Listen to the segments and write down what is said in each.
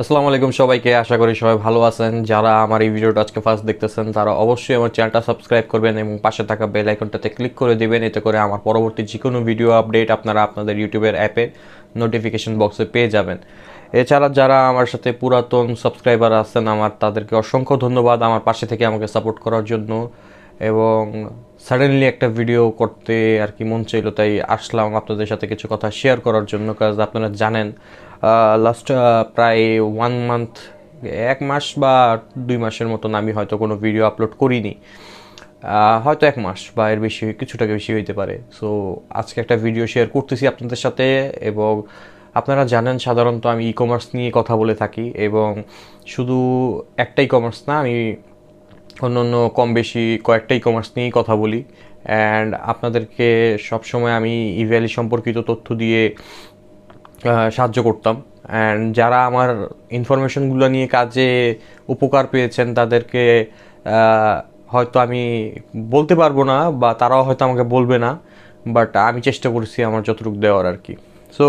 আসসালামু আলাইকুম সবাইকে, আশা করি সবাই ভালো আছেন। যারা আমার এই ভিডিওটা আজকে ফার্স্ট দেখতেছেন, তারা অবশ্যই আমার চ্যানেলটা সাবস্ক্রাইব করবেন এবং পাশে থাকা বেল আইকনটাতে ক্লিক করে দিবেন। এতে করে আমার পরবর্তী যে কোনো ভিডিও আপডেট আপনারা আপনাদের ইউটিউবের অ্যাপে নোটিফিকেশন বক্সে পেয়ে যাবেন। এছাড়া যারা আমার সাথে পুরাতন সাবস্ক্রাইবার আছেন, আমার তাদেরকে অসংখ্য ধন্যবাদ আমার পাশে থেকে আমাকে সাপোর্ট করার জন্য। এবং সাডেনলি একটা ভিডিও করতে আর কি মন চাইলো, তাই আসলাম আপনাদের সাথে কিছু কথা শেয়ার করার জন্য কাজ আপনারা জানেন লাস্ট প্রায় ওয়ান মান্থ এক মাস বা দুই মাসের মতন আমি হয়তো কোনো ভিডিও আপলোড করিনি। হয়তো এক মাস বা এর বেশি, কিছুটা বেশি হইতে পারে। সো আজকে একটা ভিডিও শেয়ার করতেছি আপনাদের সাথে এবং আপনারা জানেন সাধারণত আমি ই কমার্স নিয়ে কথা বলে থাকি এবং শুধু একটা ই কমার্স না, আমি অন্য অন্য কম বেশি কয়েকটা ই কমার্স নিয়েই কথা বলি। অ্যান্ড আপনাদেরকে সবসময় আমি ইভ্যালি সম্পর্কিত তথ্য দিয়ে সাহায্য করতাম। অ্যান্ড যারা আমার ইনফরমেশনগুলো নিয়ে কাজে উপকার পেয়েছেন, তাদেরকে হয়তো আমি বলতে পারব না বা তারাও হয়তো আমাকে বলবে না বাট আমি চেষ্টা করছি আমার যতটুকু দেওয়ার আর কি। সো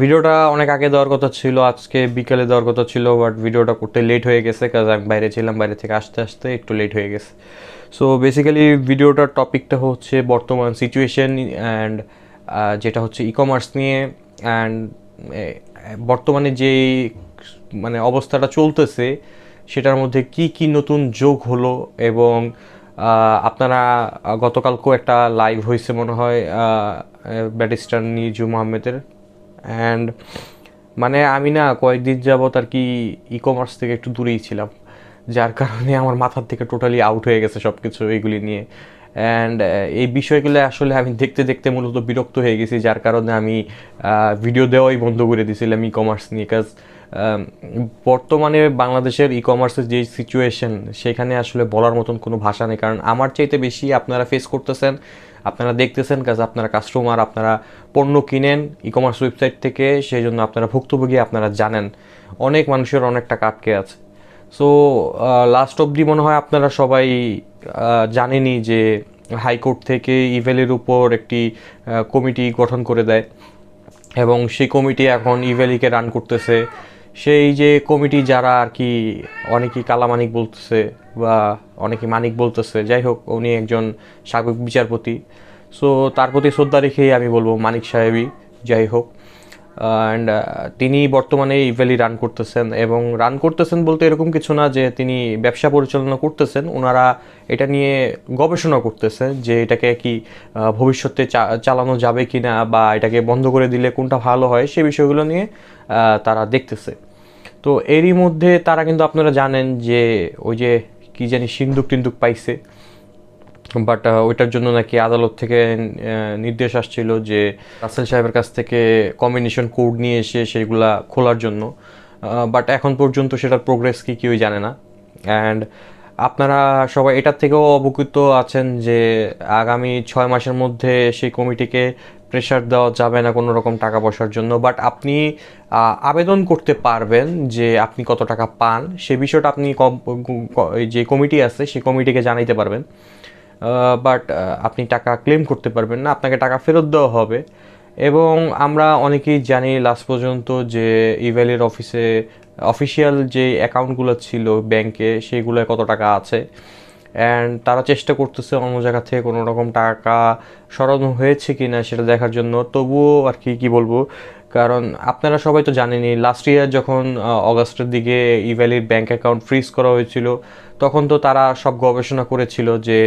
ভিডিওটা অনেক আগে দেওয়ার কথা ছিল, আজকে বিকেলে দেওয়ার কথা ছিল বাট ভিডিওটা করতে লেট হয়ে গেছে কাজ আমি বাইরে ছিলাম, বাইরে থেকে আসতে আসতে একটু লেট হয়ে গেছে। সো বেসিক্যালি ভিডিওটার টপিকটা হচ্ছে বর্তমান সিচুয়েশন অ্যান্ড যেটা হচ্ছে ই কমার্স নিয়ে অ্যান্ড বর্তমানে যে মানে অবস্থাটা চলতেছে, সেটার মধ্যে কি কি নতুন যোগ হলো এবং আপনারা গতকালকেও একটা লাইভ হয়েছে মনে হয় ব্যাটিস্টার নিজু মোহাম্মদের। অ্যান্ড মানে আমি না কয়েকদিন যাবত আর কি ই কমার্স থেকে একটু দূরেই ছিলাম, যার কারণে আমার মাথার থেকে টোটালি আউট হয়ে গেছে সব কিছু এইগুলি নিয়ে। অ্যান্ড এই বিষয়গুলো আসলে আমি দেখতে দেখতে মূলত বিরক্ত হয়ে গেছি, যার কারণে আমি ভিডিও দেওয়াই বন্ধ করে দিয়েছিলাম ই কমার্স নিয়ে কাজ বর্তমানে বাংলাদেশের ই কমার্সের যে সিচুয়েশন সেখানে আসলে বলার মতন কোনো ভাষা নেই। কারণ আমার চাইতে বেশি আপনারা ফেস করতেছেন, আপনারা দেখতেছেন কাজ আপনারা কাস্টমার আপনারা পণ্য কিনেন ই কমার্স ওয়েবসাইট থেকে সেই জন্য আপনারা ভুক্তভোগী, আপনারা জানেন। অনেক মানুষের অনেকটা কাটকে আছে। সো লাস্ট অবধি মনে হয় আপনারা সবাই আহ, জানেনই যে হাইকোর্ট থেকে ইভেলের উপর একটি কমিটি গঠন করে দেয় এবং সেই কমিটি এখন ইভেলিকে রান করতেছে। সেই যে কমিটি যারা আর কি অনেকেই কালামানিক বলতেছে বা অনেকে মানিক বলতেছে যাই হোক উনি একজন সাবেক বিচারপতি। সো তার প্রতি শ্রদ্ধা রেখেই আমি বলব মানিক সাহেবই যাই হোক। অ্যান্ড তিনি বর্তমানে ইভ্যালি রান করতেছেন এবং রান করতেছেন বলতে এরকম কিছু না যে তিনি ব্যবসা পরিচালনা করতেছেন। ওনারা এটা নিয়ে গবেষণা করতেছেন যে এটাকে কি ভবিষ্যতে চালানো যাবে কি না বা এটাকে বন্ধ করে দিলে কোনটা ভালো হয় সে বিষয়গুলো নিয়ে তারা দেখতেছে। তো এরই মধ্যে তারা কিন্তু আপনারা জানেন যে ওই যে কি জানি সিন্দুক টিন্দুক পাইছে। বাট ওইটার জন্য নাকি আদালত থেকে নির্দেশ আসছিল যে রাসেল সাহেবের কাছ থেকে কম্বিনেশন কোড নিয়ে এসে সেগুলা খোলার জন্য। বাট এখন পর্যন্ত সেটার প্রোগ্রেস কি কেউই জানে না। অ্যান্ড আপনারা সবাই এটার থেকেও অবগত আছেন যে আগামী ছয় মাসের মধ্যে সেই কমিটিকে প্রেশার দেওয়া যাবে না কোনো রকম টাকা পয়সার জন্য। বাট আপনি আবেদন করতে পারবেন যে আপনি কত টাকা পান। সে বিষয়টা আপনি যে কমিটি আছে, সেই কমিটিকে জানাইতে পারবেন। বাট আপনি টাকা ক্লেম করতে পারবেন না, আপনাকে টাকা ফেরত দেওয়া হবে। এবং আমরা অনেকেই জানি লাস্ট পর্যন্ত যে ইভ্যালির অফিসে অফিসিয়াল যে অ্যাকাউন্টগুলো ছিল ব্যাংকে সেগুলোয় কত টাকা আছে। অ্যান্ড তারা চেষ্টা করতেছে অন্য জায়গা থেকে কোনো রকম টাকা সরানো হয়েছে কি না সেটা দেখার জন্য। তবুও আর কি, কী বলব? কারণ আপনারা সবাই তো জানেনই লাস্ট ইয়ার যখন অগাস্টের দিকে ইভ্যালির ব্যাংক অ্যাকাউন্ট ফ্রিজ করা হয়েছিল তখন তো তারা সব গবেষণা করেছিল যে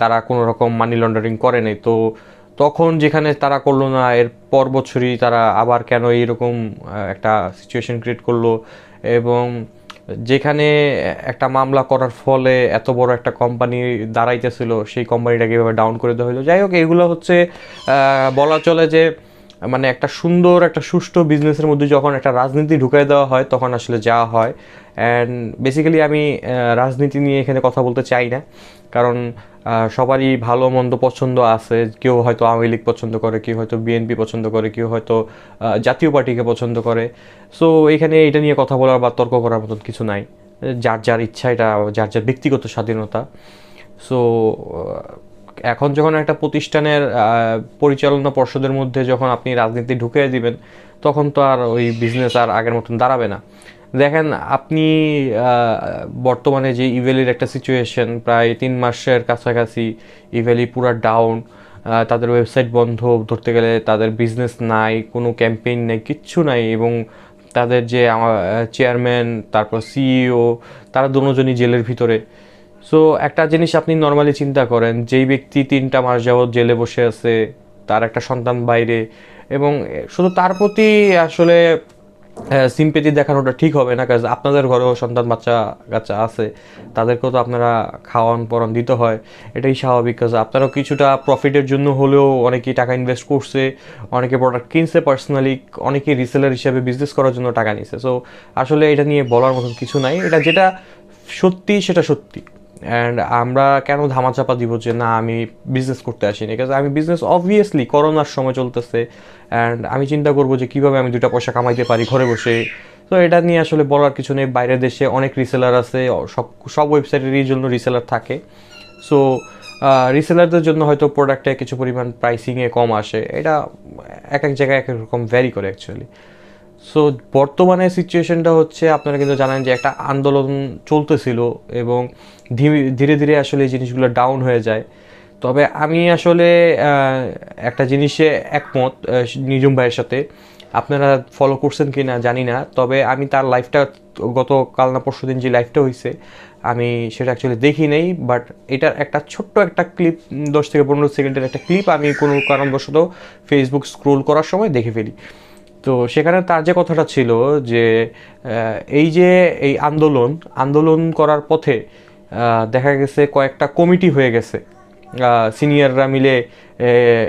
তারা কোনো রকম মানি লন্ডারিং করে নাই। তো তখন যেখানে তারা করল না, এর পর বছরই তারা আবার কেন এইরকম একটা সিচুয়েশন ক্রিয়েট করল এবং যেখানে একটা মামলা করার ফলে এত বড় একটা কোম্পানি দাঁড়াইতেছিল, সেই কোম্পানিটাকে এভাবে ডাউন করে দেওয়া হলো। যাই হোক, এগুলো হচ্ছে বলা চলে যে মানে একটা সুন্দর, একটা সুষ্ঠু বিজনেসের মধ্যে যখন একটা রাজনীতি ঢুকাই দেওয়া হয়, তখন আসলে যাওয়া হয়। অ্যান্ড বেসিক্যালি আমি রাজনীতি নিয়ে এখানে কথা বলতে চাই না। কারণ সবারই ভালো, মন্দ পছন্দ আছে। কেউ হয়তো আওয়ামী লীগ পছন্দ করে, কেউ হয়তো বিএনপি পছন্দ করে, কেউ হয়তো জাতীয় পার্টিকে পছন্দ করে। সো এখানে এটা নিয়ে কথা বলার বা তর্ক করার মতন কিছু নাই। যার যার ইচ্ছা এটা, যার যার ব্যক্তিগত স্বাধীনতা। সো এখন যখন একটা প্রতিষ্ঠানের পরিচালনা পর্ষদের মধ্যে যখন আপনি রাজনীতি ঢুকিয়ে দিবেন, তখন তো আর ওই বিজনেস আর আগের মতন দাঁড়াবে না। দেখেন, আপনি বর্তমানে যে ইভেলির একটা সিচুয়েশন প্রায় তিন মাসের কাছাকাছি ইভেলি পুরা ডাউন তাদের ওয়েবসাইট বন্ধ, ধরতে গেলে তাদের বিজনেস নাই, কোনো ক্যাম্পেইন নেই, কিচ্ছু নাই এবং তাদের যে চেয়ারম্যান তারপর সিইও তারা দুজনই জেলের ভিতরে। সো একটা জিনিস আপনি নর্মালি চিন্তা করেন, যেই ব্যক্তি তিনটা মাস যাবৎ জেলে বসে আছে, তার একটা সন্তান বাইরে, এবং শুধু তার প্রতি আসলে সিম্পেথি দেখানোটা ঠিক হবে না কাজ আপনাদের ঘরেও সন্তান বাচ্চা কাচ্চা আছে, তাদেরকেও তো আপনারা খাওয়ান পরান দিতে হয়, এটাই স্বাভাবিক কাজ আপনারাও কিছুটা প্রফিটের জন্য হলেও অনেকেই টাকা ইনভেস্ট করছে, অনেকে প্রোডাক্ট কিনছে পার্সোনালি অনেকে রিসেলার হিসেবে বিজনেস করার জন্য টাকা নিছে। সো আসলে এটা নিয়ে বলার মতন কিছু নাই, এটা যেটা সত্যি সেটা সত্যি। অ্যান্ড আমরা কেন ধামাচাপা দিব যে না, আমি বিজনেস করতে আসিনি? কাজ আমি বিজনেস অবভিয়াসলি করোনার সময় চলতেছে অ্যান্ড আমি চিন্তা করব যে কীভাবে আমি দুটা পয়সা কামাইতে পারি ঘরে বসে। তো এটা নিয়ে আসলে বলার কিছু নেই, বাইরের দেশে অনেক রিসেলার আছে সব সব ওয়েবসাইটেরই জন্য রিসেলার থাকে। সো রিসেলারদের জন্য হয়তো প্রোডাক্টে কিছু পরিমাণ প্রাইসিংয়ে কম আসে। এটা এক এক জায়গায় এক এক রকম ভ্যারি করে অ্যাকচুয়ালি সো বর্তমানে সিচুয়েশনটা হচ্ছে, আপনারা কিন্তু জানেন যে একটা আন্দোলন চলতেছিল এবং ধীরে- ধীরে আসলে এই জিনিসগুলো ডাউন হয়ে যায়। তবে আমি আসলে একটা জিনিসে একমত নিজুম ভাইয়ের সাথে। আপনারা ফলো করছেন কি না জানি না, তবে আমি তার লাইফটা গত কাল না পরশু দিন যে লাইফটা হয়েছে আমি সেটা অ্যাকচুয়ালি দেখি নেই বাট এটার একটা ছোট্ট একটা ক্লিপ দশ থেকে পনেরো সেকেন্ডের একটা ক্লিপ আমি কোনো কারণবশত ফেসবুক স্ক্রোল করার সময় দেখে ফেলি। তো সেখানে তার যে কথাটা ছিল যে এই যে এই আন্দোলন আন্দোলন করার পথে দেখা গেছে কয়েকটা কমিটি হয়ে গেছে। সিনিয়ররা মিলে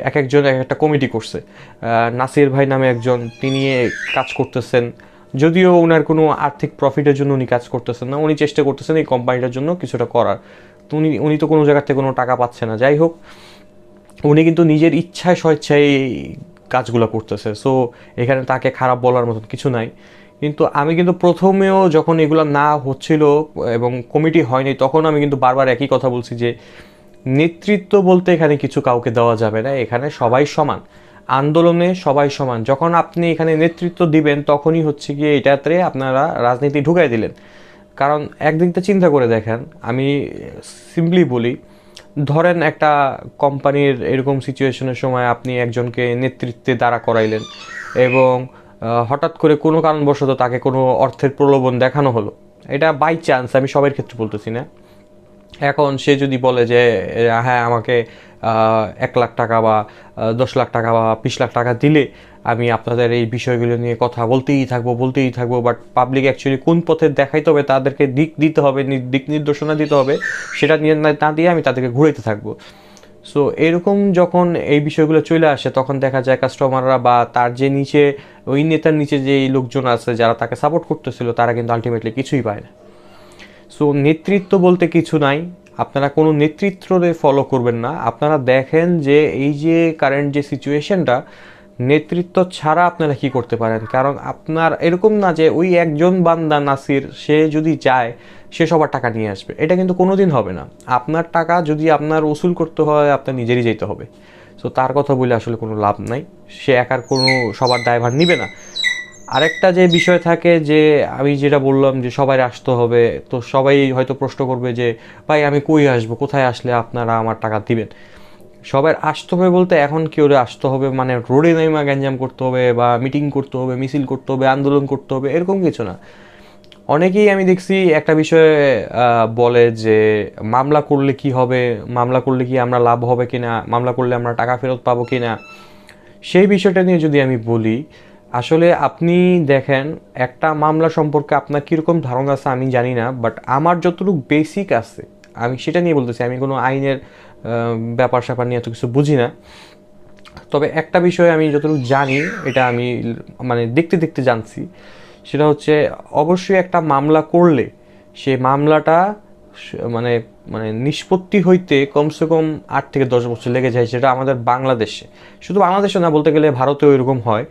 এক একজন এক একটা কমিটি করছে। নাসির ভাই নামে একজন, তিনি কাজ করতেছেন। যদিও ওনার কোনো আর্থিক প্রফিটের জন্য উনি কাজ করতেছেন না, উনি চেষ্টা করতেছেন এই কোম্পানিটার জন্য কিছুটা করার। তো উনি উনি তো কোনো জায়গা থেকে কোনো টাকা পাচ্ছে না। যাই হোক, উনি কিন্তু নিজের ইচ্ছায় স্বেচ্ছায় কাজগুলো করতেছে। সো এখানে তাকে খারাপ বলার মতন কিছু নাই। কিন্তু আমি কিন্তু প্রথমেও যখন এগুলো না হচ্ছিল এবং কমিটি হয়নি, তখন আমি কিন্তু বারবার একই কথা বলছি যে, নেতৃত্ব বলতে এখানে কিছু কাউকে দেওয়া যাবে না। এখানে সবাই সমান। আন্দোলনে সবাই সমান। যখন আপনি এখানে নেতৃত্ব দিবেন, তখনই হচ্ছে গিয়ে এটাতে আপনারা রাজনীতি ঢুকাই দিলেন। কারণ একদিক থেকে চিন্তা করে দেখেন, আমি সিম্পলি বলি ধরেন একটা কোম্পানির এরকম সিচুয়েশনের সময় আপনি একজনকে নেতৃত্বে দাঁড়া করাইলেন এবং হঠাৎ করে কোনো কারণবশত তাকে কোনো অর্থের প্রলোভন দেখানো হলো। এটা বাই চান্স আমি সবের ক্ষেত্রে বলতেছি না। এখন সে যদি বলে যে হ্যাঁ আমাকে এক লাখ টাকা বা দশ লাখ টাকা বা বিশ লাখ টাকা দিলে আমি আপনাদের এই বিষয়গুলো নিয়ে কথা বলতেই থাকব বলতেই থাকব বাট পাবলিক অ্যাকচুয়ালি কোন পথে দেখাইতে হবে, তাদেরকে দিক দিতে হবে দিক নির্দেশনা দিতে হবে, সেটা নিয়ে না- দিয়ে আমি তাদেরকে ঘুরাইতে থাকব। সো এরকম যখন এই বিষয়গুলো চলে আসে, তখন দেখা যায় কাস্টমাররা বা তার যে নিচে, ওই নেতার নিচে যে লোকজন আছে, যারা তাকে সাপোর্ট করতেছিল, তারা কিন্তু আলটিমেটলি কিছুই পায় না। সো নেতৃত্ব বলতে কিছু নাই। আপনারা কোনো নেতৃত্বরে ফলো করবেন না। আপনারা দেখেন যে, এই যে কারেন্ট যে সিচুয়েশনটা নেতৃত্ব ছাড়া আপনারা কি করতে পারেন? কারণ আপনার এরকম না যে ওই একজন বান্দা নাসির, সে যদি যায়, সে সবার টাকা নিয়ে আসবে। এটা কিন্তু কোনোদিন হবে না। আপনার টাকা যদি আপনার উসুল করতে হয়, আপনার নিজেরই যেতে হবে। সো তার কথা বলে আসলে কোনো লাভ নাই। সে একার কোনো, সবার ড্রাইভার নিবে না। আরেকটা যে বিষয় থাকে যে, আমি যেটা বললাম যে সবাই আসতে হবে, তো সবাই হয়তো প্রশ্ন করবে যে, ভাই, আমি কই আসব? কোথায় আসলে আপনারা আমার টাকা দিবেন? সবার আসতে হবে বলতে এখন কি কেউ আসতে হবে? মানে রোডে নেমা গ্যাঞ্জাম করতে হবে বা মিটিং করতে হবে, মিছিল করতে হবে, আন্দোলন করতে হবে, এরকম কিছু না। অনেকেই আমি দেখছি একটা বিষয়ে বলে যে মামলা করলে কি হবে? মামলা করলে কি আমরা লাভ হবে কিনা? মামলা করলে আমরা টাকা ফেরত পাবো কিনা? সেই বিষয়টা নিয়ে যদি আমি বলি, আসলে আপনি দেখেন, একটা মামলা সম্পর্কে আপনার কীরকম ধারণা আছে আমি জানি না বাট আমার যতটুকু বেসিক আছে, আমি সেটা নিয়ে বলতেছি, আমি কোনো আইনের ব্যাপার স্যাপার নিয়ে এত কিছু বুঝি না। তবে একটা বিষয় আমি যতটুকু জানি, এটা আমি মানে দেখতে দেখতে জানছি, সেটা হচ্ছে অবশ্যই একটা মামলা করলে সে মামলাটা মানে মানে নিষ্পত্তি হইতে কমসে কম আট থেকে দশ বছর লেগে যায়, সেটা আমাদের বাংলাদেশে। শুধু বাংলাদেশে না, বলতে গেলে ভারতেও এরকম হয়।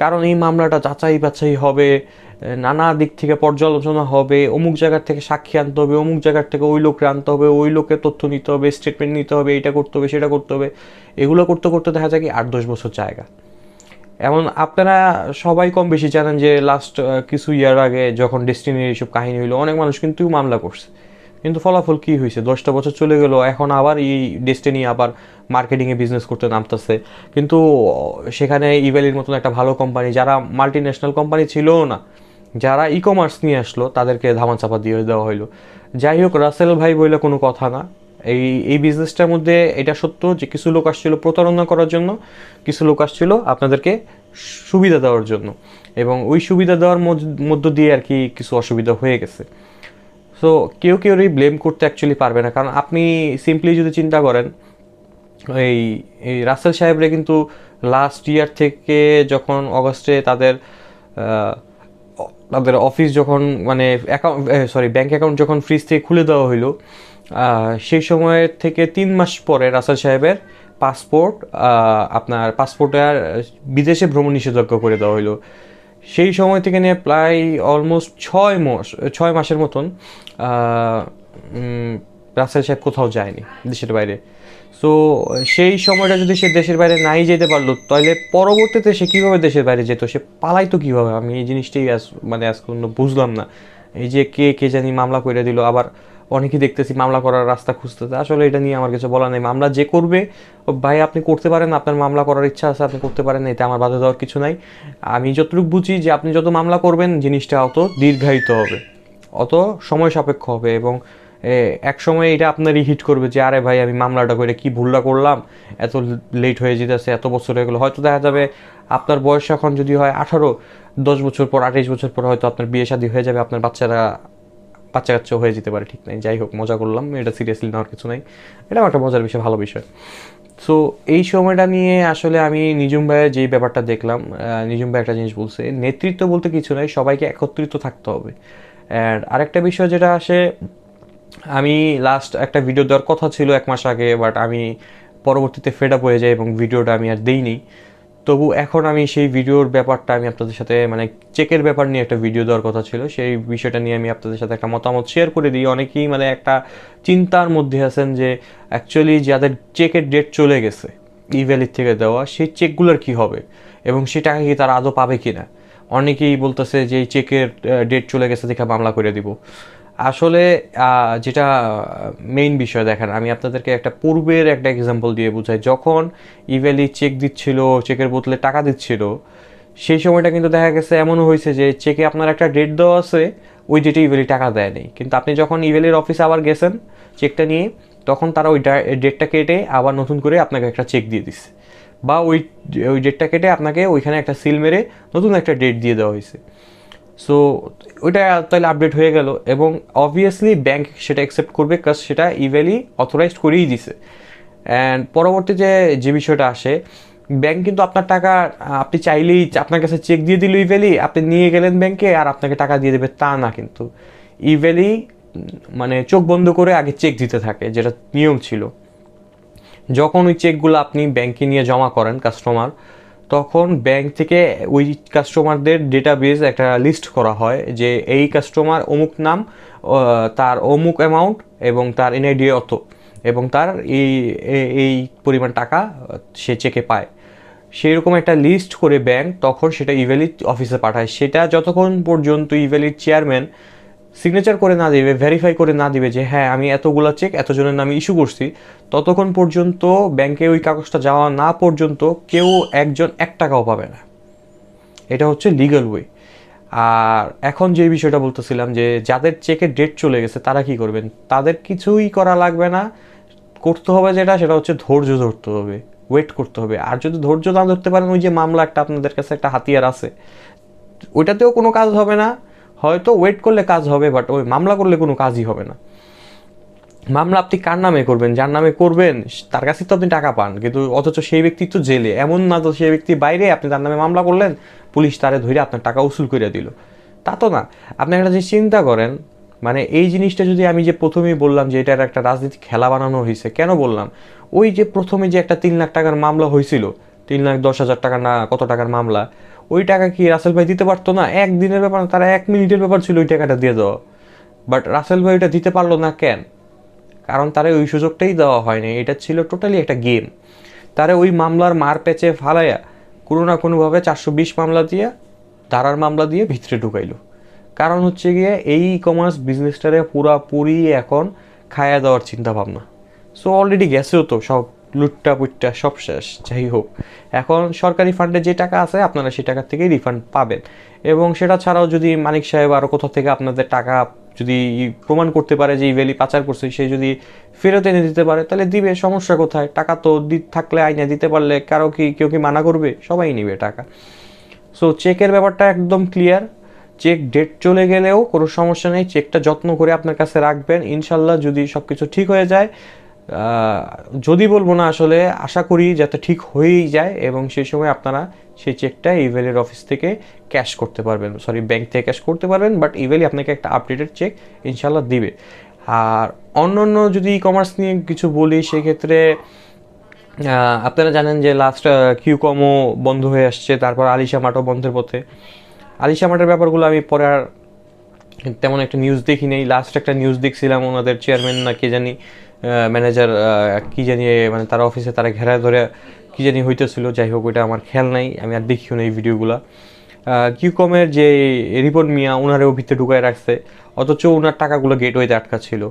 কারণ এই মামলাটা যাচাই বাছাই হবে নানা দিক থেকে পর্যালোচনা হবে, অমুক জায়গার থেকে সাক্ষী আনতে হবে, অমুক জায়গার থেকে ওই লোককে আনতে হবে, ওই লোকের তথ্য নিতে হবে স্টেটমেন্ট নিতে হবে এটা করতে হবে, সেটা করতে হবে। এগুলো করতে করতে দেখা যায় কি আট দশ বছর জায়গা। এমন আপনারা সবাই কম বেশি জানেন যে লাস্ট কিছু ইয়ার আগে যখন ডেস্টিনির এইসব কাহিনী হইল, অনেক মানুষ কিন্তু মামলা করছে। কিন্তু ফলাফল কি হয়েছে দশটা বছর চলে গেল, এখন আবার এই ডেস্টিনি আবার মার্কেটিংয়ে বিজনেস করতে নামতেছে। কিন্তু, সেখানে ইভ্যালির মতন একটা ভালো কোম্পানি যারা মাল্টি ন্যাশনাল কোম্পানি ছিলও না যারা ই কমার্স নিয়ে আসলো, তাদেরকে ধামা চাপা দিয়ে দেওয়া হইল। যাই হোক, রাসেল ভাই বইলে কোনো কথা না। এই এই বিজনেসটার মধ্যে এটা সত্য যে কিছু লোক আসছিল প্রতারণা করার জন্য, কিছু লোক আসছিল আপনাদেরকে সুবিধা দেওয়ার জন্য। এবং ওই সুবিধা দেওয়ার মধ্য- দিয়ে আর কি কিছু অসুবিধা হয়ে গেছে। সো কেউ কেউ এই ব্লেম করতে অ্যাকচুয়ালি পারবে না। কারণ আপনি সিম্পলি যদি চিন্তা করেন, এই এই রাসেল সাহেবরে কিন্তু লাস্ট ইয়ার থেকে যখন অগস্টে তাদের তাদের অফিস যখন মানে অ্যাকাউন্ট সরি ব্যাঙ্ক অ্যাকাউন্ট যখন ফ্রিজ থেকে খুলে দেওয়া হইল সেই সময়ের থেকে তিন মাস পরে রাসেল সাহেবের পাসপোর্ট আপনার পাসপোর্টে আর বিদেশে ভ্রমণ নিষেধাজ্ঞা করে দেওয়া হইল। সেই সময় থেকে নিয়ে প্রায় অলমোস্ট ছয় মাস, ছয় মাসের মতন রাসেল সাহেব কোথাও যায়নি দেশের বাইরে। সো সেই সময়টা যদি সে দেশের বাইরে নাই যেতে পারল, তাহলে পরবর্তীতে সে কীভাবে দেশের বাইরে যেত? সে পালাইতো কীভাবে? আমি এই জিনিসটাই মানে আজ পর্যন্ত বুঝলাম না। এই যে কে কে জানি মামলা করে দিল, আবার অনেকেই দেখতেছি মামলা করার রাস্তা খুঁজতেছে। আসলে এটা নিয়ে আমার কিছু বলা নেই। মামলা যে করবে, ও ভাই আপনি করতে পারেন, আপনার মামলা করার ইচ্ছা আছে, আপনি করতে পারেন এটা আমার বাধা দেওয়ার কিছু নাই। আমি যতটুকু বুঝি যে আপনি যত মামলা করবেন, জিনিসটা অত দীর্ঘায়িত হবে, অত সময় সাপেক্ষ হবে এবং এক সময় এটা আপনারই হিট করবে যে, আরে ভাই, আমি মামলাটা করে কি ভুলটা করলাম? এত লেট হয়ে যেতেছে, এত বছর হয়ে গেলো। হয়তো দেখা যাবে আপনার বয়স এখন যদি হয় আঠারো, দশ বছর পর, আঠাইশ বছর পর হয়তো আপনার বিয়ে শাদী হয়ে যাবে, আপনার বাচ্চারা, বাচ্চা কাচ্চা হয়ে যেতে পারে, ঠিক নাই। যাই হোক, মজা করলাম, এটা সিরিয়াসলি নেওয়ার কিছু নাই। এটাও একটা মজার বিষয়, ভালো বিষয়। সো এই সময়টা নিয়ে আসলে আমি নিজুম ভাইয়ের যেই ব্যাপারটা দেখলাম নিজুম ভাই একটা জিনিস বলছে, নেতৃত্ব বলতে কিছু নয় সবাইকে একত্রিত থাকতে হবে। অ্যান্ড আরেকটা বিষয় যেটা আসে আমি লাস্ট একটা ভিডিও দেওয়ার কথা ছিল এক মাস আগে বাট আমি পরবর্তীতে ফেড আপ হয়ে যাই এবং ভিডিওটা আমি আর দেইনি। তবু এখন আমি সেই ভিডিওর ব্যাপারটা আমি আপনাদের সাথে মানে চেকের ব্যাপার নিয়ে একটা ভিডিও দেওয়ার কথা ছিল। সেই বিষয়টা নিয়ে আমি আপনাদের সাথে একটা মতামত শেয়ার করে দিই। অনেকেই মানে একটা চিন্তার মধ্যে আছেন যে অ্যাকচুয়ালি যাদের চেকের ডেট চলে গেছে ই ভ্যালির থেকে দেওয়া, সেই চেকগুলোর কি হবে? এবং সেই টাকা কি তারা আদৌ পাবে কিনা? অনেকেই বলতেছে যে, এই চেকের ডেট চলে গেছে, দেখে মামলা করে দিব। আসলে যেটা মেইন বিষয় দেখেন, আমি আপনাদেরকে একটা পূর্বের একটা এক্সাম্পল দিয়ে বুঝাই। যখন ইভ্যালি চেক দিচ্ছিল চেকের বদলে টাকা দিচ্ছিল, সেই সময়টা কিন্তু দেখা গেছে এমনও হয়েছে যে চেকে আপনার একটা ডেট দেওয়া আছে, ওই ডেটে ইভ্যালি টাকা দেয় নেই। কিন্তু আপনি যখন ইভ্যালির অফিসে আবার গেছেন চেকটা নিয়ে, তখন তারা ওই ডেটটা কেটে আবার নতুন করে আপনাকে একটা চেক দিয়ে দিচ্ছে বা ওই ওই ডেটটা কেটে আপনাকে ওইখানে একটা সিল মেরে নতুন একটা ডেট দিয়ে দেওয়া হয়েছে। সো ওইটা তাহলে আপডেট হয়ে গেল এবং অবভিয়াসলি ব্যাংক সেটা অ্যাকসেপ্ট করবে কাজ সেটা ইভেলি অথরাইজড করেই দিছে। অ্যান্ড পরবর্তীতে যে যে বিষয়টা আসে ব্যাংক কিন্তু আপনার টাকা, আপনি চাইলেই আপনার কাছে চেক দিয়ে দিল ইভেলি আপনি নিয়ে গেলেন ব্যাংকে আর আপনাকে টাকা দিয়ে দেবে তা না কিন্তু। ইভেলি মানে চোখ বন্ধ করে আগে চেক দিতে থাকে, যেটা নিয়ম ছিল। যখন ওই চেকগুলো আপনি ব্যাংকে নিয়ে জমা করেন কাস্টমার তখন ব্যাংক থেকে ওই কাস্টমারদের ডেটাবেস একটা লিস্ট করা হয় যে এই কাস্টমার অমুক নাম তার অমুক অ্যামাউন্ট এবং তার এনআইডি অত এবং তার এই এই পরিমাণ টাকা সে চেকে পায়। সেই রকম একটা লিস্ট করে ব্যাংক তখন সেটা ইভ্যালি অফিসে পাঠায়। সেটা যতক্ষণ পর্যন্ত ইভ্যালির চেয়ারম্যান সিগনেচার করে না দিবে ভেরিফাই করে না দিবে যে হ্যাঁ আমি এতগুলো চেক এতজনের নামে ইস্যু করছি। ততক্ষণ পর্যন্ত ব্যাংকে ওই কাগজটা যাওয়া না পর্যন্ত কেউ একজন এক টাকাও পাবে না। এটা হচ্ছে লিগ্যাল ওয়ে আর এখন যে বিষয়টা বলতেছিলাম যে, যাদের চেকের ডেট চলে গেছে, তারা কি করবেন? তাদের কিছুই করা লাগবে না। করতে হবে যেটা, সেটা হচ্ছে ধৈর্য ধরতে হবে ওয়েট করতে হবে। আর যদি ধৈর্য না ধরতে পারেন, ওই যে মামলা একটা আপনাদের কাছে একটা হাতিয়ার আছে, ওইটাতেও কোনো কাজ হবে না। হয়তো ওয়েট করলে কাজ হবে বাট ওই মামলা করলে কোনো কাজই হবে না। মামলা আপনি কার নামে করবেন? যার নামে করবেন, তার কাছে তো আপনি টাকা পান, কিন্তু অথচ সেই ব্যক্তি তো জেলে। এমন না তো সেই ব্যক্তি বাইরে, আপনি তার নামে মামলা করলেন, পুলিশ তারে ধরে আপনার টাকা উসুল করে দিল। তা তো না। আপনি একটা যে চিন্তা করেন মানে এই জিনিসটা যদি আমি যে প্রথমেই বললাম যে এটার একটা রাজনীতি খেলা বানানো হয়েছে কেন বললাম? ওই যে প্রথমে যে একটা তিন লাখ টাকার মামলা হয়েছিল তিন লাখ দশ হাজার টাকা না কত টাকার মামলা ওই টাকা কি রাসেল ভাই দিতে পারতো না? একদিনের ব্যাপার তারা এক মিনিটের ব্যাপার ছিল ওই টাকাটা দিয়ে দেওয়া। বাট রাসেল ভাই ওইটা দিতে পারল না কেন? কারণ তারা ওই সুযোগটাই দেওয়া হয়নি। এটা ছিল টোটালি একটা গেম তারা ওই মামলার মার পেঁচে ফালাইয়া কোনো না কোনোভাবে চারশো বিশ মামলা দিয়ে, ধারার মামলা দিয়ে ভিতরে ঢুকাইলো। কারণ হচ্ছে গিয়ে এই ই কমার্স বিজনেসটারে পুরাপুরি এখন খায়া দেওয়ার চিন্তা ভাবনা সো অলরেডি গেছেও তো সব লুটটা পুটটা সব শেষ, যাই হোক। এখন সরকারি ফান্ডে যে টাকা আছে, আপনারা সেই টাকা থেকেই রিফান্ড পাবেন। এবং সেটা ছাড়াও যদি মানিক সাহেব আরও কোথাও থেকে আপনাদের টাকা যদি প্রমাণ করতে পারে যে ইভেলি পাচার করছে, সে যদি ফেরত এনে দিতে পারে, তাহলে দিবে, সমস্যা কোথায়? টাকা তো থাকলে আইনে দিতে পারলে কারও কি, কেউ কি মানা করবে? সবাই নিবে টাকা। সো চেকের ব্যাপারটা একদম ক্লিয়ার চেক ডেট চলে গেলেও কোনো সমস্যা নেই। চেকটা যত্ন করে আপনার কাছে রাখবেন। ইনশাল্লাহ যদি সব কিছু ঠিক হয়ে যায় যদি বলব না আসলে, আশা করি যাতে ঠিক হয়েই যায় এবং সেই সময় আপনারা সেই চেকটা ইভেলের অফিস থেকে ক্যাশ করতে পারবেন সরি ব্যাংক থেকে ক্যাশ করতে পারবেন বাট ইভেলি আপনাকে একটা আপডেটেড চেক ইনশাল্লাহ দিবে। আর অন্য অন্য যদি ই কমার্স নিয়ে কিছু বলি, সেক্ষেত্রে আপনারা জানেন যে লাস্ট কিউকমও বন্ধ হয়ে আসছে, তারপর আলিশা মাঠও বন্ধের পথে। আলিশা মাঠের ব্যাপারগুলো আমি পরে আর তেমন একটা নিউজ দেখি নেই। লাস্ট একটা নিউজ দেখছিলাম ওনাদের চেয়ারম্যান না কে জানি ম্যানেজার কি জানি মানে তারা অফিসে তারা ঘেরা ধরে কী জানি হইতেছিল যাই হোক ওইটা আমার খেয়াল নাই, আমি আর দেখিও না এই ভিডিওগুলো। কিউকমের যে রিপন মিয়া ওনারেও ভিতরে ঢুকায় রাখছে, অথচ ওনার টাকাগুলো গেটওয়েতে আটকা ছিল।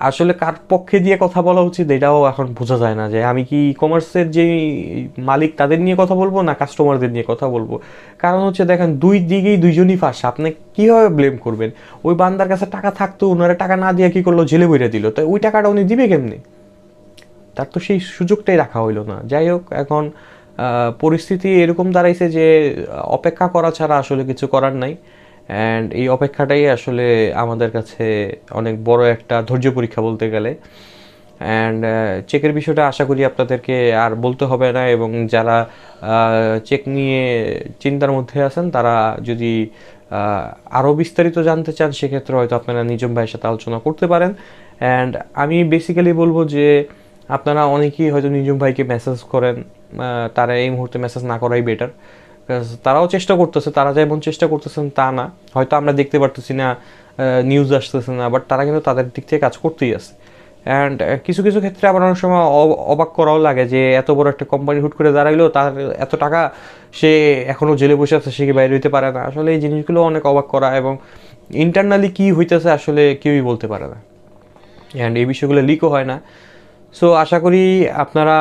আসলে কার পক্ষে দিয়ে কথা বলা উচিত এটাও এখন বোঝা যায় না যে আমি কি ই কমার্সের যে মালিক তাদের নিয়ে কথা বলব না কাস্টমারদের নিয়ে কথা বলব? কারণ হচ্ছে দেখেন, দুই দিকেই দুইজনই ফাঁস। আপনি কীভাবে ব্লেম করবেন? ওই বান্দার কাছে টাকা থাকতো ওনারা টাকা না দিয়ে কি করল? জেলে বইরে দিল। তো ওই টাকাটা উনি দিবে কেমনি? তার তো সেই সুযোগটাই রাখা হইল না। যাই হোক, এখন পরিস্থিতি এরকম দাঁড়াইছে যে, অপেক্ষা করা ছাড়া আসলে কিছু করার নাই। অ্যান্ড এই অপেক্ষাটাই আসলে আমাদের কাছে অনেক বড় একটা ধৈর্য পরীক্ষা বলতে গেলে। অ্যান্ড চেকের বিষয়টা আশা করি আপনাদেরকে আর বলতে হবে না এবং যারা চেক নিয়ে চিন্তার মধ্যে আছেন, তারা যদি আরও বিস্তারিত জানতে চান, সেক্ষেত্রে হয়তো আপনারা নিজম ভাইয়ের সাথে আলোচনা করতে পারেন। অ্যান্ড আমি বেসিক্যালি বলব যে, আপনারা অনেকেই হয়তো নিজম ভাইকে মেসেজ করেন তারা এই মুহূর্তে মেসেজ না করাই বেটার তারাও চেষ্টা করতেছে, তারা যেমন চেষ্টা করতেছেন তা না। হয়তো আমরা দেখতে পারতেছি না নিউজ আসতেছে না বাট তারা কিন্তু তাদের দিক থেকে কাজ করতেই আছে। অ্যান্ড কিছু কিছু ক্ষেত্রে আবার অনেক সময় অবাক করাও লাগে যে এত বড় একটা কোম্পানি হুট করে দাঁড়াইলো, তার এত টাকা সে এখনও জেলে বসে আছে, সে কি বাইরে হইতে পারে না? আসলে এই জিনিসগুলো অনেক অবাক করা এবং ইন্টারনালি কী হইতেছে আসলে কেউই বলতে পারে না। অ্যান্ড এই বিষয়গুলো লিকও হয় না। সো আশা করি আপনারা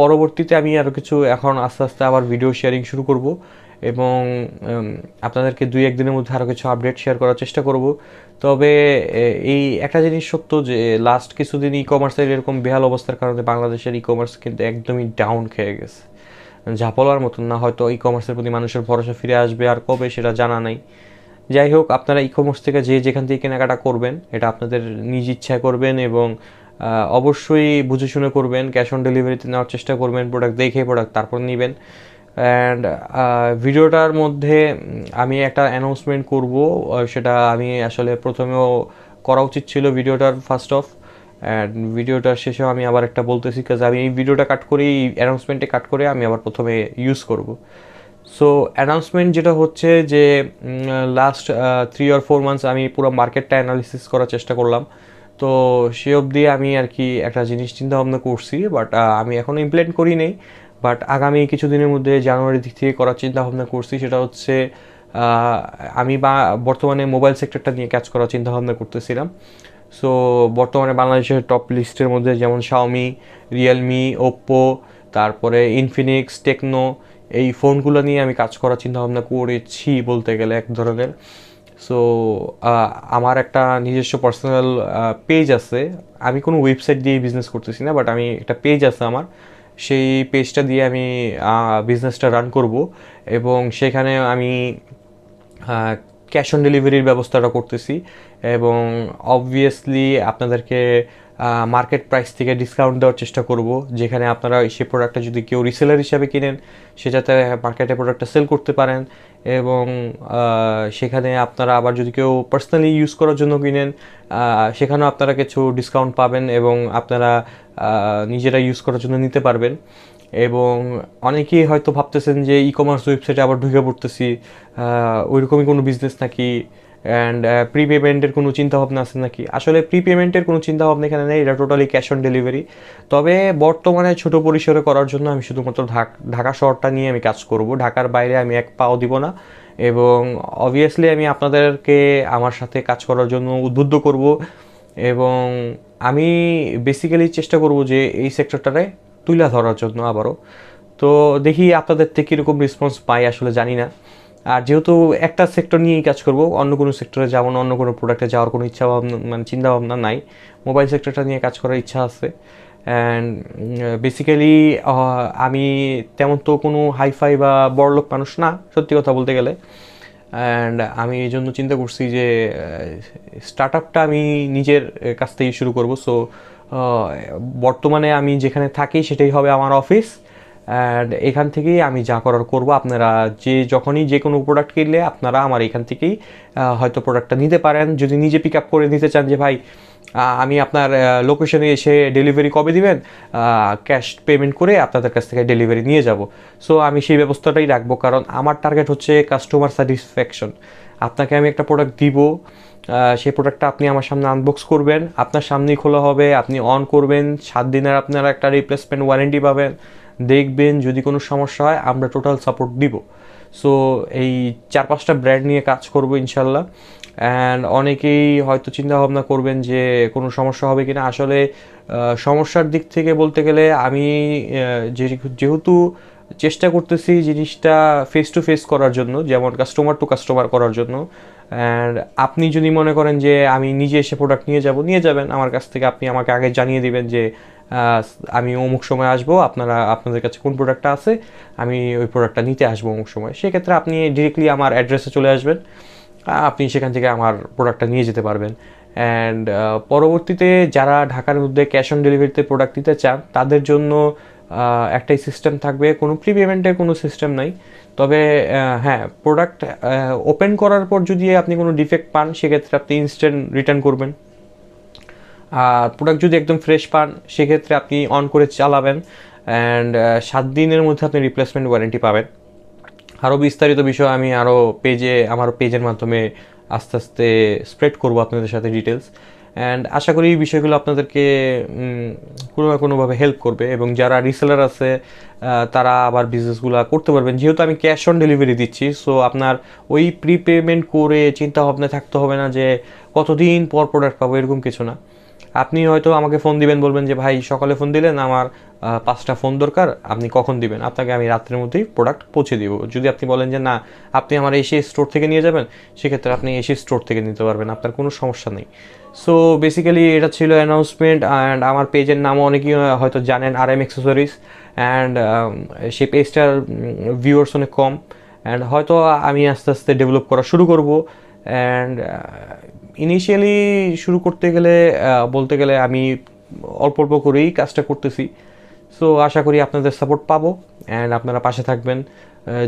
পরবর্তীতে আমি আরও কিছু এখন আস্তে আস্তে আবার ভিডিও শেয়ারিং শুরু করব এবং আপনাদেরকে দুই একদিনের মধ্যে আরও কিছু আপডেট শেয়ার করার চেষ্টা করব। তবে এই একটা জিনিস সত্য যে লাস্ট কিছুদিন ই কমার্সের এরকম বেহাল অবস্থার কারণে বাংলাদেশের ই কমার্স কিন্তু একদমই ডাউন খেয়ে গেছে। যা বলার মতন না, হয়তো ই কমার্সের প্রতি মানুষের ভরসা ফিরে আসবে আর কবে সেটা জানা নাই। যাই হোক, আপনারা ই কমার্স থেকে যে যেখান থেকে কেনাকাটা করবেন, এটা আপনাদের নিজ ইচ্ছায় করবেন এবং অবশ্যই বুঝে শুনে করবেন ক্যাশ অন ডেলিভারিতে নেওয়ার চেষ্টা করবেন প্রোডাক্ট দেখে প্রোডাক্ট তারপর নেবেন। অ্যান্ড ভিডিওটার মধ্যে আমি একটা অ্যানাউন্সমেন্ট করব সেটা আমি আসলে প্রথমেও করা উচিত ছিল ভিডিওটার ফার্স্ট অফ অ্যান্ড ভিডিওটার শেষেও আমি আবার একটা বলতেছি কাজ আমি এই ভিডিওটা কাট করে, এই অ্যানাউন্সমেন্টে কাট করে আমি আবার প্রথমে ইউজ করব। সো অ্যানাউন্সমেন্ট যেটা হচ্ছে যে last three or four months আমি পুরো মার্কেটটা অ্যানালিসিস করার চেষ্টা করলাম। তো সে অবধি আমি আর কি একটা জিনিস চিন্তা ভাবনা করছি বাট আমি এখনও ইমপ্লিমেন্ট করি নেই বাট আগামী কিছুদিনের মধ্যে জানুয়ারির দিক থেকে করার চিন্তা ভাবনা করছি, সেটা হচ্ছে আমি বা, বর্তমানে মোবাইল সেক্টরটা নিয়ে কাজ করার চিন্তা ভাবনা করতেছিলাম। সো বর্তমানে বাংলাদেশের টপ লিস্টের মধ্যে যেমন শাওমি রিয়েলমি ওপ্পো তারপরে ইনফিনিক্স টেকনো এই ফোনগুলো নিয়ে আমি কাজ করার চিন্তা ভাবনা করেছি বলতে গেলে এক ধরনের। সো আমার একটা নিজস্ব পার্সোনাল পেজ আছে। আমি কোনো ওয়েবসাইট দিয়ে বিজনেস করতেছি না বাট আমি একটা পেজ আছে আমার। সেই পেজটা দিয়ে আমি বিজনেসটা রান করব এবং সেখানে আমি ক্যাশ অন ডেলিভারির ব্যবস্থাটা করতেছি এবং অবভিয়াসলি আপনাদেরকে মার্কেট প্রাইস থেকে ডিসকাউন্ট দেওয়ার চেষ্টা করব। যেখানে আপনারা সে প্রোডাক্টটা যদি কেউ রিসেলার হিসাবে কিনেন সে যাতে মার্কেটে প্রোডাক্টটা সেল করতে পারেন এবং সেখানে আপনারা আবার যদি কেউ পার্সোনালি ইউজ করার জন্য কিনেন সেখানেও আপনারা কিছু ডিসকাউন্ট পাবেন এবং আপনারা নিজেরা ইউজ করার জন্য নিতে পারবেন। এবং অনেকেই হয়তো ভাবতেছেন যে ই কমার্স ওয়েবসাইটে আবার ঢুকে পড়তেছি ওইরকমই কোনো বিজনেস নাকি অ্যান্ড প্রি পেমেন্টের কোনো চিন্তাভাবনা আছে নাকি? আসলে প্রি পেমেন্টের কোনো চিন্তাভাবনা এখানে নেই, এটা টোটালি ক্যাশ অন ডেলিভারি তবে বর্তমানে ছোট পরিসরে করার জন্য আমি শুধুমাত্র ঢাকা শহরটা নিয়ে আমি কাজ করব। ঢাকার বাইরে আমি এক পাও দিব না এবং অবভিয়াসলি আমি আপনাদেরকে আমার সাথে কাজ করার জন্য উদ্বুদ্ধ করব এবং আমি বেসিক্যালি চেষ্টা করব যে এই সেক্টরটারে তুলে ধরার জন্য আবারও। তো দেখি আপনাদের থেকে কীরকম রেসপন্স পাই, আসলে জানি না। আর যেহেতু একটা সেক্টর নিয়েই কাজ করব, অন্য কোনো সেক্টরে যাব না, অন্য কোনো প্রোডাক্টে যাওয়ার কোনো ইচ্ছা মানে চিন্তা ভাবনা নাই মোবাইল সেক্টরটা নিয়ে কাজ করার ইচ্ছা আছে। অ্যান্ড বেসিক্যালি আমি তেমন তো কোনো হাইফাই বা বড়লোক মানুষ না, সত্যি কথা বলতে গেলে। অ্যান্ড আমি এই জন্য চিন্তা করছি যে স্টার্ট আপটা আমি নিজের কাছ থেকেই শুরু করব। সো বর্তমানে আমি যেখানে থাকি, সেটাই হবে আমার অফিস অ্যান্ড এখান থেকেই আমি যা করার করব, আপনারা যে যখনই যে কোনো প্রোডাক্ট কিনলে আপনারা আমার এখান থেকেই হয়তো প্রোডাক্টটা নিতে পারেন। যদি নিজে পিক আপ করে নিতে চান যে, ভাই আমি আপনার লোকেশনে এসে ডেলিভারি কবে দিবেন? ক্যাশ পেমেন্ট করে আপনাদের কাছ থেকে ডেলিভারি নিয়ে যাব। সো আমি সেই ব্যবস্থাটাই রাখব। কারণ আমার টার্গেট হচ্ছে কাস্টমার স্যাটিসফ্যাকশন আপনাকে আমি একটা প্রোডাক্ট দিব সেই প্রোডাক্টটা আপনি আমার সামনে আনবক্স করবেন। আপনার সামনেই খোলা হবে, আপনি অন করবেন। সাত দিনের আপনারা একটা রিপ্লেসমেন্ট ওয়ারেন্টি পাবেন। দেখবেন যদি কোনো সমস্যা হয়, আমরা টোটাল সাপোর্ট দিব। সো এই চার পাঁচটা ব্র্যান্ড নিয়ে কাজ করব ইনশাল্লাহ। অ্যান্ড অনেকেই হয়তো চিন্তা ভাবনা করবেন যে, কোনো সমস্যা হবে কি না আসলে সমস্যার দিক থেকে বলতে গেলে আমি যেহেতু চেষ্টা করতেছি জিনিসটা ফেস টু ফেস করার জন্য, যেমন কাস্টমার টু কাস্টমার করার জন্য। অ্যান্ড আপনি যদি মনে করেন যে, আমি নিজে এসে প্রোডাক্ট নিয়ে যাব, নিয়ে যাবেন। আমার কাছ থেকে আপনি আমাকে আগে জানিয়ে দিবেন যে আমি অমুক সময় আসব, আপনারা, আপনাদের কাছে কোন প্রোডাক্টটা আছে, আমি ওই প্রোডাক্টটা নিতে আসব অমুক সময়। সেক্ষেত্রে আপনি ডিরেক্টলি আমার অ্যাড্রেসে চলে আসবেন আপনি সেখান থেকে আমার প্রোডাক্টটা নিয়ে যেতে পারবেন। অ্যান্ড পরবর্তীতে যারা ঢাকার মধ্যে ক্যাশ অন ডেলিভারিতে প্রোডাক্ট দিতে চান, তাদের জন্য একটাই সিস্টেম থাকবে। কোনো প্রি পেমেন্টের কোনো সিস্টেম নাই। তবে হ্যাঁ প্রোডাক্ট ওপেন করার পর যদি আপনি কোনো ডিফেক্ট পান, সেক্ষেত্রে আপনি ইনস্ট্যান্ট রিটার্ন করবেন। আর প্রোডাক্ট যদি একদম ফ্রেশ পান, সেক্ষেত্রে আপনি অন করে চালাবেন অ্যান্ড সাত দিনের মধ্যে আপনি রিপ্লেসমেন্ট ওয়ারেন্টি পাবেন। আরও বিস্তারিত বিষয় আমি আরও পেজে আমার পেজের মাধ্যমে আস্তে আস্তে স্প্রেড করব আপনাদের সাথে ডিটেলস অ্যান্ড আশা করি এই বিষয়গুলো আপনাদেরকে কোনো না কোনোভাবে হেল্প করবে এবং যারা রিসেলার আছে তারা আবার বিজনেসগুলো করতে পারবেন। যেহেতু আমি ক্যাশ অন ডেলিভারি দিচ্ছি সো আপনার ওই প্রি পেমেন্ট করে চিন্তা ভাবনা থাকতে হবে না যে কতদিন পর প্রোডাক্ট পাবো, এরকম কিছু না। আপনি হয়তো আমাকে ফোন দিবেন, বলবেন যে, ভাই, সকালে ফোন দিলেন, আমার পাঁচটা ফোন দরকার, আপনি কখন দিবেন? আপনাকে আমি রাত্রের মধ্যেই প্রোডাক্ট পৌঁছে দিব। যদি আপনি বলেন যে, না, আপনি আমার এসে স্টোর থেকে নিয়ে যাবেন, সেক্ষেত্রে আপনি এসে স্টোর থেকে নিতে পারবেন, আপনার কোনো সমস্যা নেই। সো বেসিক্যালি এটা ছিল অ্যানাউন্সমেন্ট অ্যান্ড আমার পেজের নামও অনেকেই হয়তো জানেন আর এম এক্সেসরিজ অ্যান্ড সেই পেজটার ভিউয়ার্স অনেক কম। অ্যান্ড হয়তো আমি আস্তে আস্তে ডেভেলপ করা শুরু করব। অ্যান্ড ইনিশিয়ালি শুরু করতে গেলে বলতে গেলে আমি অল্প অল্প করেই কাজটা করতেছি। সো আশা করি আপনাদের সাপোর্ট পাবো অ্যান্ড আপনারা পাশে থাকবেন।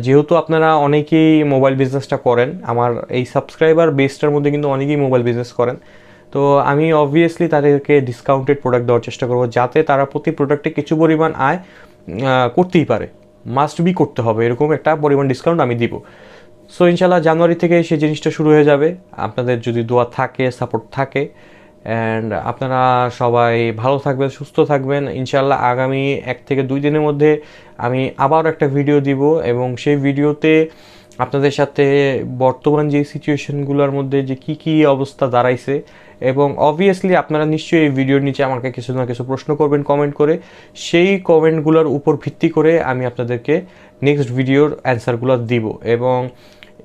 যেহেতু আপনারা অনেকেই মোবাইল বিজনেসটা করেন, আমার এই সাবস্ক্রাইবার বেসটার মধ্যে কিন্তু অনেকেই মোবাইল বিজনেস করেন। তো আমি অবভিয়াসলি তাদেরকে ডিসকাউন্টেড প্রোডাক্ট দেওয়ার চেষ্টা করব যাতে তারা প্রতি প্রোডাক্টে কিছু পরিমাণ আয় করতেই পারে। মাস্ট বি করতে হবে, এরকম একটা পরিমাণ ডিসকাউন্ট আমি দিব। সো ইনশাল্লাহ জানুয়ারি থেকে সেই জিনিসটা শুরু হয়ে যাবে। আপনাদের যদি দোয়া থাকে সাপোর্ট থাকে অ্যান্ড আপনারা সবাই ভালো থাকবেন, সুস্থ থাকবেন। ইনশাল্লাহ আগামী এক থেকে দুই দিনের মধ্যে আমি আবার একটা ভিডিও দিব এবং সেই ভিডিওতে আপনাদের সাথে বর্তমান যে সিচুয়েশনগুলোর মধ্যে যে কি কি অবস্থা দাঁড়াইছে এবং অবভিয়াসলি আপনারা নিশ্চয়ই এই ভিডিওর নিচে আমাকে কিছু না কিছু প্রশ্ন করবেন কমেন্ট করে। সেই কমেন্টগুলোর উপর ভিত্তি করে আমি আপনাদেরকে নেক্সট ভিডিওর অ্যান্সারগুলো দিব এবং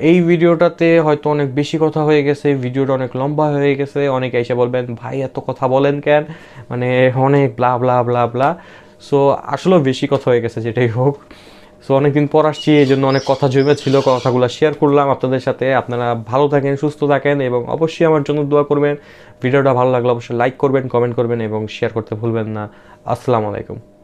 এই ভিডিওটাতে হয়তো অনেক বেশি কথা হয়ে গেছে, ভিডিওটা অনেক লম্বা হয়ে গেছে, অনেকে এসে বলবেন, ভাই, এত কথা বলেন কেন? মানে অনেক blah blah blah blah so আসলেও বেশি কথা হয়ে গেছে যেটাই হোক। সো অনেকদিন পর আসছি এই জন্য অনেক কথা ছিল কথাগুলো শেয়ার করলাম আপনাদের সাথে। আপনারা ভালো থাকেন, সুস্থ থাকেন এবং অবশ্যই আমার জন্য দোয়া করবেন। ভিডিওটা ভালো লাগলে অবশ্যই লাইক করবেন কমেন্ট করবেন এবং শেয়ার করতে ভুলবেন না। আসসালামু আলাইকুম।